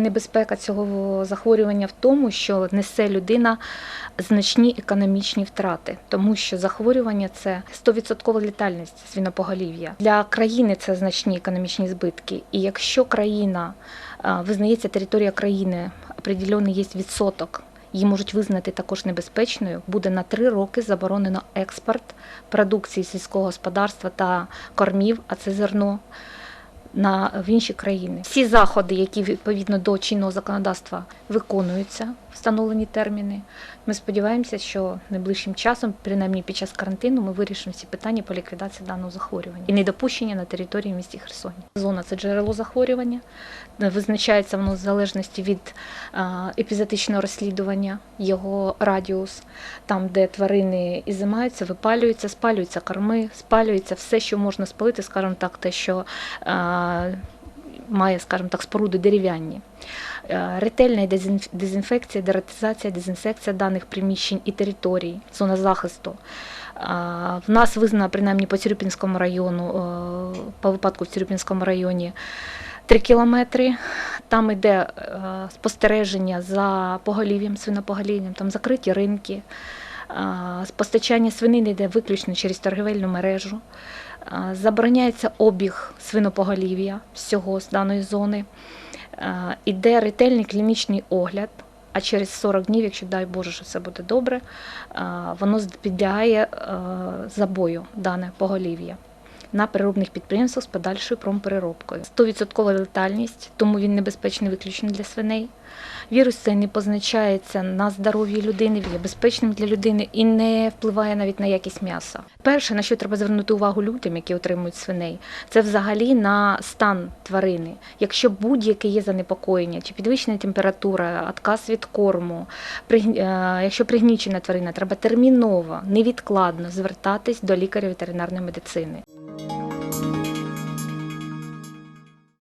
Небезпека цього захворювання в тому, що несе людина значні економічні втрати, тому що захворювання це 100% літальність свинопоголів'я. Для країни це значні економічні збитки. І якщо країна визнається територія країни, определений є відсоток. Її можуть визнати також небезпечною. Буде на три роки заборонено експорт продукції сільського господарства та кормів, а це зерно на в інші країни. Всі заходи, які відповідно до чинного законодавства виконуються, встановлені терміни. Ми сподіваємося, що найближчим часом, принаймні під час карантину, ми вирішимо всі питання по ліквідації даного захворювання і недопущення на території місті Херсоні. Зона це джерело захворювання. Визначається воно в залежності від епізотичного розслідування, його радіус, там, де тварини ізимаються, випалюються, спалюються корми, спалюється все, що можна спалити, скажімо так, те, що має, скажімо так, споруди дерев'яні. Е, Ретельна дезінфекція, дератизація, дезінсекція даних приміщень і територій, зона захисту. В нас визнано принаймні по Цюрюпінському району, е, по випадку в Цюрюпінському районі 3 кілометри. Там йде е, спостереження за поголів'ям, свинопоголів'ям, там закриті ринки. Постачання свинини йде виключно через торгівельну мережу. Забороняється обіг свинопоголів'я всього з даної зони. Іде ретельний клінічний огляд. А через 40 днів, якщо дай Боже, що все буде добре, воно підлягає забою дане поголів'я на переробних підприємствах з подальшою промпереробкою. 100% летальність, тому він небезпечний виключно для свиней. Вірус цей не позначається на здоров'ї людини, він є безпечним для людини і не впливає навіть на якість м'яса. Перше, на що треба звернути увагу людям, які отримують свиней, це взагалі на стан тварини. Якщо будь-яке є занепокоєння, чи підвищена температура, отказ від корму, е, якщо пригнічена тварина, треба терміново, невідкладно звертатись до лікаря ветеринарної медицини.